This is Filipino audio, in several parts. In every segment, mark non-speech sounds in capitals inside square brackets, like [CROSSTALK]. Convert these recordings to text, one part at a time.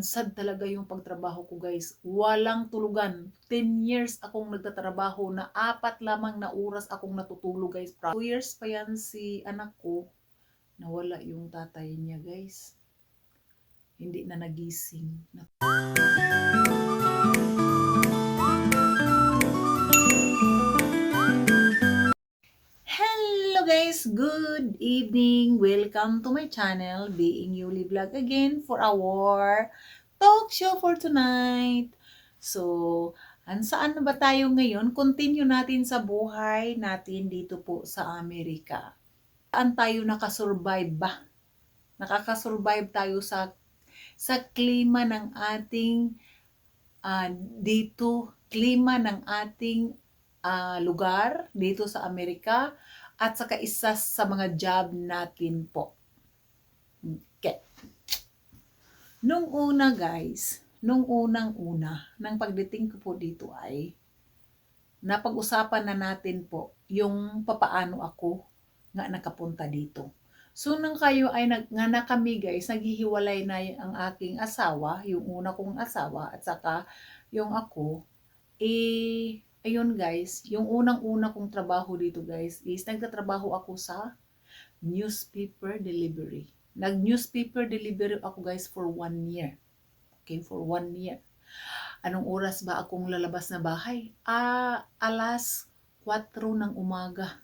sad talaga yung pagtrabaho ko guys. Walang tulugan. 10 years akong nagtatrabaho na apat lamang na oras akong natutulog guys. 2 years pa yan si anak ko. Nawala yung tatay niya guys. Hindi na nagising. Na- guys! Good evening! Welcome to my channel, Being Yuli Vlog again for our talk show for tonight. So, an saan na ba tayo ngayon? Continue natin sa buhay natin dito po sa Amerika. Saan tayo nakasurvive ba? Nakakasurvive tayo sa sa klima ng ating ah, dito, klima ng ating ah, lugar dito sa Amerika at saka isa sa mga job natin po. Okay. Nung una guys, nung unang-una, nang pagdating ko po dito ay napag-usapan na natin po yung papaano ako nga nakapunta dito. So nang kayo ay nag, nga na kami guys, naghihiwalay na ang aking asawa, yung una kong asawa at saka yung ako, eh ayun guys, yung unang-una kong trabaho dito guys is nagtatrabaho ako sa newspaper delivery. Nag-newspaper delivery ako guys for one year. Okay, for one year. Anong oras ba akong lalabas na bahay? Ah, alas 4 ng umaga.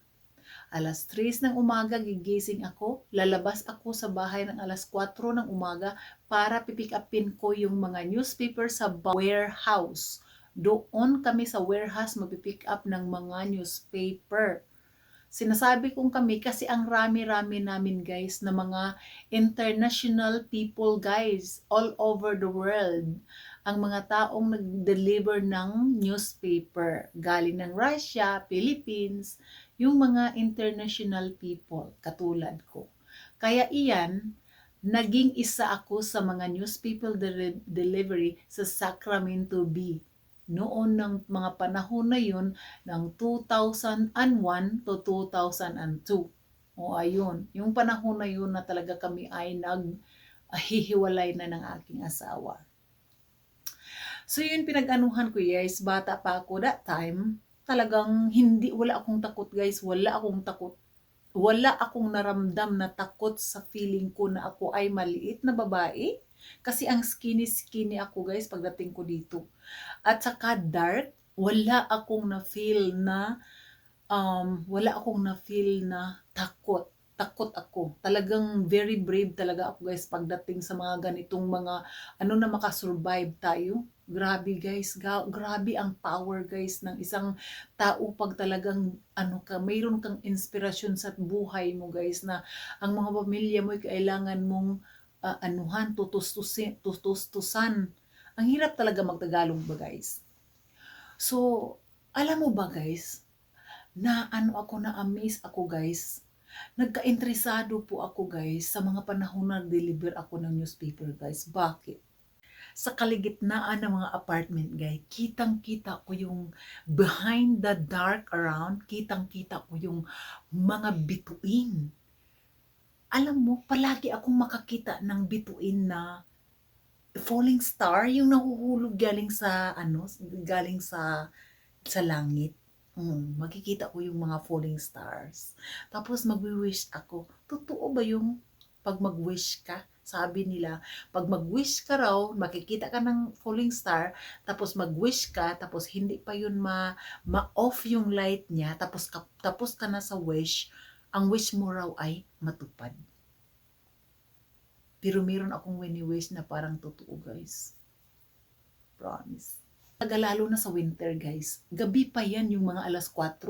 Alas 3 ng umaga gigising ako, lalabas ako sa bahay ng alas 4 ng umaga para pipick upin ko yung mga newspaper sa warehouse. Doon kami sa warehouse magpipick up ng mga newspaper. Sinasabi kong kami kasi ang rami-rami namin guys na mga international people guys all over the world. Ang mga taong nag-deliver ng newspaper galing ng Russia, Philippines, yung mga international people katulad ko. Kaya iyan, naging isa ako sa mga newspaper deli- delivery sa Sacramento Bee. Noon ng mga panahon na yun, ng 2001 to 2002. O ayun, yung panahon na yun na talaga kami ay naghihiwalay na ng aking asawa. So yun pinag-anuhan ko guys, bata pa ako that time, talagang hindi, wala akong takot guys, wala akong takot. Wala akong naramdam na takot sa feeling ko na ako ay maliit na babae. Kasi ang skinny-skinny ako guys pagdating ko dito. At saka dark, wala akong na-feel na, um, wala akong na-feel na takot. Takot ako. Talagang very brave talaga ako guys pagdating sa mga ganitong mga, ano na makasurvive tayo. Grabe guys, ga- grabe ang power guys ng isang tao pag talagang ano ka, mayroon kang inspirasyon sa buhay mo guys na ang mga pamilya mo ay kailangan mong ah, anuhan, tutustusin, tutustusan. Ang hirap talaga magtagalog ba guys? So, alam mo ba guys, na ano ako na amaze ako guys. Nagka-interesado po ako guys sa mga panahon na deliver ako ng newspaper guys. Bakit? Sa kaligitnaan ng mga apartment guys, kitang-kita ko yung behind the dark around, kitang-kita ko yung mga bituin. Alam mo, palagi akong makakita ng bituin na falling star, yung nahuhulog galing sa ano, galing sa sa langit. Mm, makikita ko yung mga falling stars. Tapos magwi-wish ako. Totoo ba yung pag mag-wish ka? Sabi nila, pag mag-wish ka raw, makikita ka ng falling star, tapos mag-wish ka, tapos hindi pa yun ma, ma-off yung light niya, tapos ka, tapos ka na sa wish, ang wish mo raw ay matupad. Pero meron akong wini-wish na parang totoo, guys. Promise. Taga lalo na sa winter, guys. Gabi pa yan, yung mga alas 4.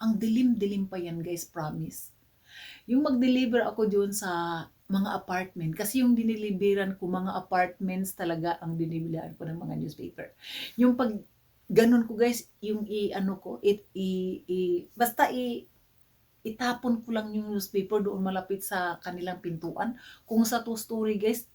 Ang dilim-dilim pa yan, guys. Promise. Yung mag-deliver ako doon sa mga apartment, kasi yung diniliberan ko, mga apartments talaga ang diniliberan ko ng mga newspaper. Yung pag ganun ko guys, yung i ano ko, it i, i basta i itapon ko lang yung newspaper doon malapit sa kanilang pintuan. Kung sa two story guys,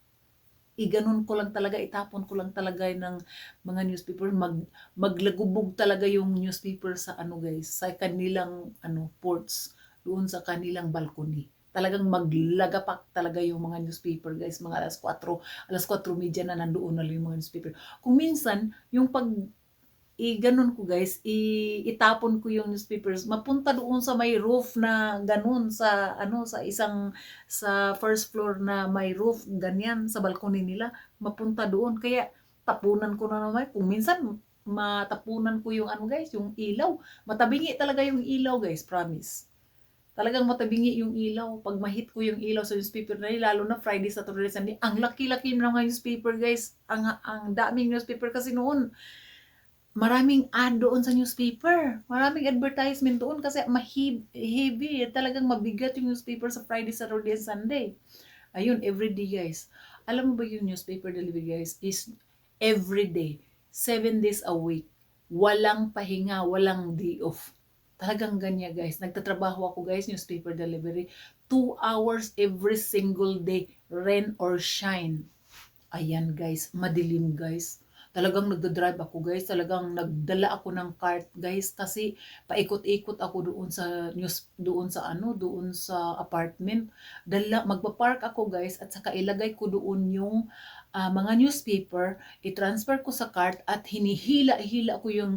iganon ko lang talaga, itapon ko lang talaga ng mga newspaper, mag, maglagubog talaga yung newspaper sa ano guys, sa kanilang ano ports, doon sa kanilang balcony. talagang maglagapak talaga yung mga newspaper guys, mga alas 4, alas 4 media na nandoon na yung mga newspaper. Kung minsan, yung pag i ganun ko guys, i itapon ko yung newspapers, mapunta doon sa may roof na ganun sa ano sa isang sa first floor na may roof ganyan sa balcony nila, mapunta doon. Kaya tapunan ko na naman kung minsan matapunan ko yung ano guys, yung ilaw. Matabingi talaga yung ilaw guys, promise. Talagang matabingi yung ilaw. Pag mahit ko yung ilaw sa newspaper na yun, lalo na Friday, Saturday, Sunday, ang laki-laki ng mga newspaper guys. Ang, ang daming newspaper kasi noon maraming ad doon sa newspaper. Maraming advertisement doon kasi heavy. Talagang mabigat yung newspaper sa Friday, Saturday, and Sunday. Ayun, everyday guys. Alam mo ba yung newspaper delivery guys is everyday, seven days a week. Walang pahinga, walang day off. Talagang ganyan guys. Nagtatrabaho ako guys, newspaper delivery. Two hours every single day, rain or shine. Ayan guys, madilim guys talagang nagda-drive ako guys, talagang nagdala ako ng cart guys kasi paikot-ikot ako doon sa news doon sa ano, doon sa apartment. Dala magpa-park ako guys at saka ilagay ko doon yung uh, mga newspaper, i-transfer ko sa cart at hinihila-hila ko yung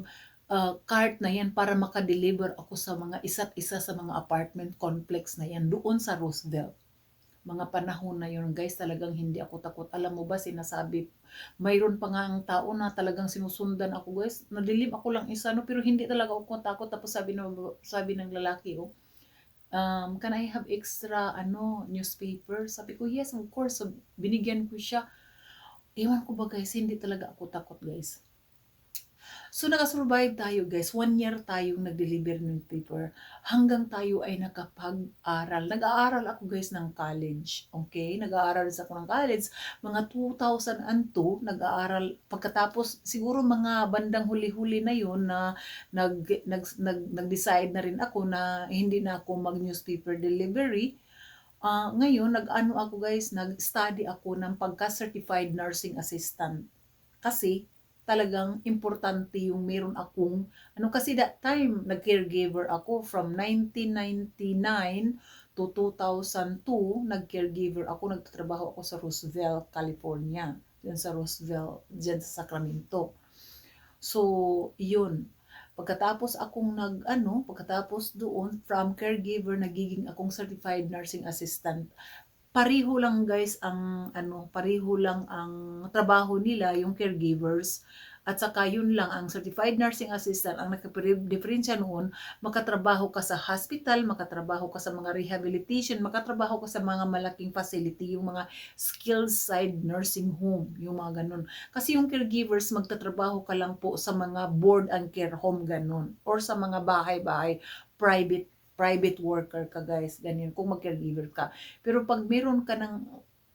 uh, cart na yan para makadeliver ako sa mga isa't isa sa mga apartment complex na yan doon sa Roosevelt mga panahon na yun. Guys talagang hindi ako takot. Alam mo ba sinasabi mayroon pa nga ang tao na talagang sinusundan ako guys. Nadilim ako lang isa no? Pero hindi talaga ako takot. Tapos sabi ng sabi ng lalaki oh um, can I have extra ano newspaper? Sabi ko yes of course. So, binigyan ko siya. Iwan ko ba guys hindi talaga ako takot guys So, nakasurvive tayo guys. One year tayong nag-deliver ng paper hanggang tayo ay nakapag-aral. Nag-aaral ako guys ng college. Okay? Nag-aaral sa ako ng college. Mga 2002, nag-aaral. Pagkatapos, siguro mga bandang huli-huli na yun na nag, nag, nag, nag-decide na rin ako na hindi na ako mag-newspaper delivery. Uh, ngayon, nag-ano ako guys, nag-study ako ng pagka-certified nursing assistant. Kasi, talagang importante yung meron akong, ano kasi that time, nag-caregiver ako from 1999 to 2002, nag-caregiver ako, nagtatrabaho ako sa Roosevelt, California. Diyan sa Roosevelt, diyan sa Sacramento. So, yun. Pagkatapos akong nag, ano, pagkatapos doon, from caregiver, nagiging akong certified nursing assistant pareho lang guys ang ano, pareho lang ang trabaho nila yung caregivers. At saka yun lang ang certified nursing assistant ang nakapiferensya noon makatrabaho ka sa hospital makatrabaho ka sa mga rehabilitation makatrabaho ka sa mga malaking facility yung mga skilled side nursing home yung mga ganun. Kasi yung caregivers magtatrabaho ka lang po sa mga board and care home ganun. Or sa mga bahay-bahay private private worker ka guys, ganyan, kung mag-caregiver ka. Pero pag meron ka ng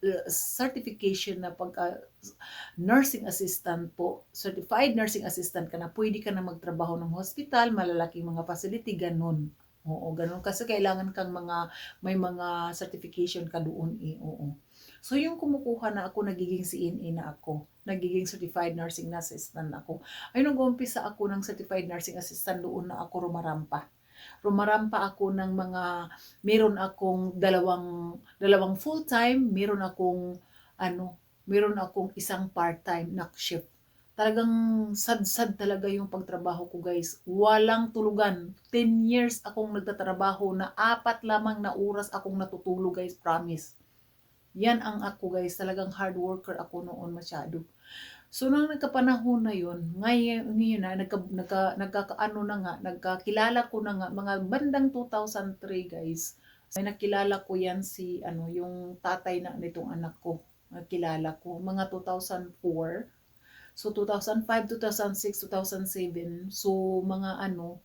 uh, certification na pagka nursing assistant po, certified nursing assistant ka na, pwede ka na magtrabaho ng hospital, malalaking mga facility, ganun. Oo, ganun. Kasi kailangan kang mga, may mga certification ka doon eh, oo. So yung kumukuha na ako, nagiging CNA na ako. Nagiging certified nursing assistant ako. Ay nung umpisa ako ng certified nursing assistant, doon na ako rumarampa rumarampa ako ng mga, meron akong dalawang, dalawang full-time, meron akong, ano, meron akong isang part-time na shift. Talagang sad-sad talaga yung pagtrabaho ko guys. Walang tulugan. 10 years akong nagtatrabaho na apat lamang na oras akong natutulog guys, promise. Yan ang ako guys, talagang hard worker ako noon masyado. So, nung nagkapanahon na yun, ngayon, ngayon na, nagka, nagka, nagkakaano na nga, nagkakilala ko na nga, mga bandang 2003 guys, may nakilala ko yan si, ano, yung tatay na nitong anak ko, nakilala ko, mga 2004, so 2005, 2006, 2007, so mga ano,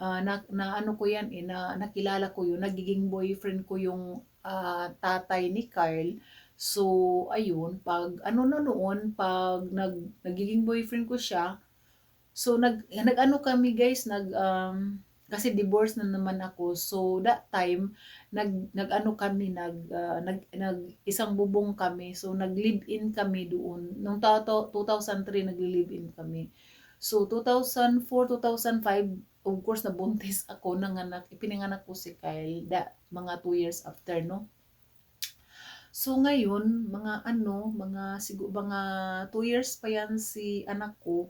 uh, na, na ano ko yan eh, na nakilala ko yun, nagiging boyfriend ko yung uh, tatay ni Carl, So, ayun, pag ano na noon, pag nag, nagiging boyfriend ko siya, so nag, nag-ano kami guys, nag, um, kasi divorce na naman ako. So, that time, nag, nag-ano kami, nag, uh, nag, nag, isang bubong kami. So, nag-live-in kami doon. Noong 2003, nag-live-in kami. So, 2004, 2005, of course nabuntis [LAUGHS] ako nanganak ipinanganak ko si Kyle da, mga 2 years after no So ngayon, mga ano, mga siguro mga 2 years pa yan si anak ko,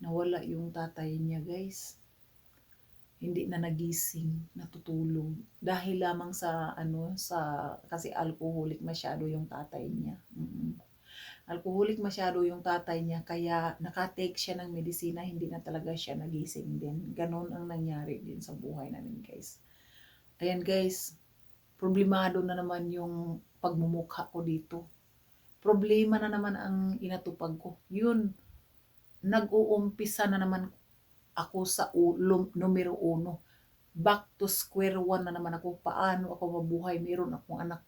nawala yung tatay niya, guys. Hindi na nagising, natutulog dahil lamang sa ano sa kasi alcoholic masyado yung tatay niya. Mm. Alcoholic masyado yung tatay niya kaya nakatake siya ng medisina, hindi na talaga siya nagising din. Ganon ang nangyari din sa buhay namin, guys. Ayan, guys. Problemado na naman yung pagmumukha ko dito. Problema na naman ang inatupag ko. Yun, nag-uumpisa na naman ako sa u- lum- numero uno. Back to square one na naman ako. Paano ako mabuhay? Meron akong anak.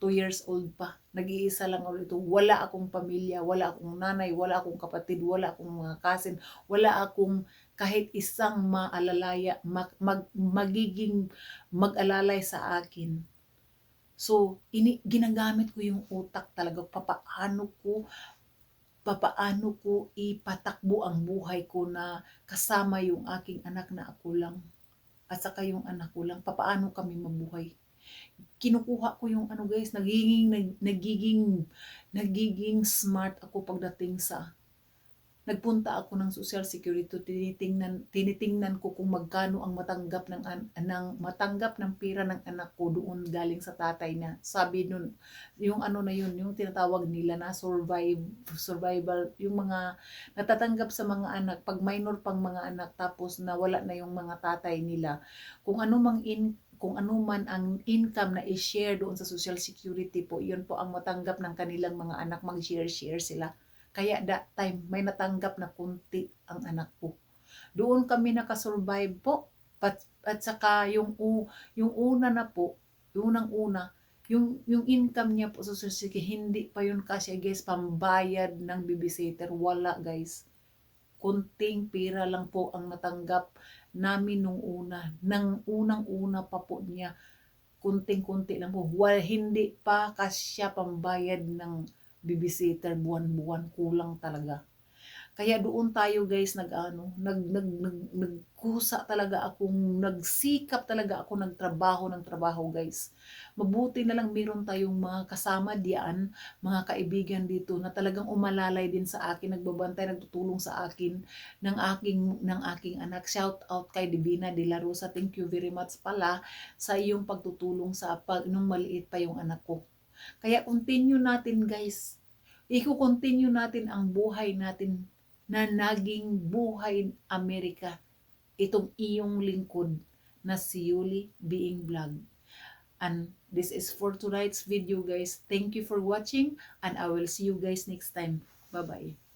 2 years old pa. Nag-iisa lang ako dito. Wala akong pamilya, wala akong nanay, wala akong kapatid, wala akong mga kasin, wala akong kahit isang maalalaya, mag, mag, magiging mag-alalay sa akin. So, ini, ginagamit ko yung utak talaga. Papaano ko, papaano ko ipatakbo ang buhay ko na kasama yung aking anak na ako lang. At saka yung anak ko lang. Papaano kami mabuhay. Kinukuha ko yung ano guys, nagiging, nag, nagiging, nagiging smart ako pagdating sa nagpunta ako ng social security tinitingnan tinitingnan ko kung magkano ang matanggap ng ng matanggap ng pera ng anak ko doon galing sa tatay na sabi nun yung ano na yun yung tinatawag nila na survive survival yung mga natatanggap sa mga anak pag minor pang mga anak tapos nawala na yung mga tatay nila kung ano mang in kung ano man ang income na i-share doon sa social security po, yun po ang matanggap ng kanilang mga anak, mag-share-share sila. Kaya that time, may natanggap na kunti ang anak ko. Doon kami nakasurvive po. At, at saka yung, yung una na po, yung unang-una, yung, yung income niya po sa Security, hindi pa yun kasi guys, pambayad ng babysitter. Wala guys. Kunting pera lang po ang natanggap namin nung una. Nang unang-una pa po niya, kunting-kunti lang po. Well, hindi pa kasya pambayad ng babysitter buwan-buwan kulang talaga. Kaya doon tayo guys nag ano, nag nag, nag nagkusa talaga akong nagsikap talaga ako nagtrabaho ng trabaho guys. Mabuti na lang meron tayong mga kasama diyan, mga kaibigan dito na talagang umalalay din sa akin, nagbabantay, nagtutulong sa akin ng aking ng aking anak. Shout out kay Divina De La Rosa. Thank you very much pala sa iyong pagtutulong sa pag nung maliit pa yung anak ko. Kaya continue natin guys. Iko-continue natin ang buhay natin na naging buhay Amerika. Itong iyong lingkod na si Yuli Being Vlog. And this is for tonight's video guys. Thank you for watching and I will see you guys next time. Bye-bye.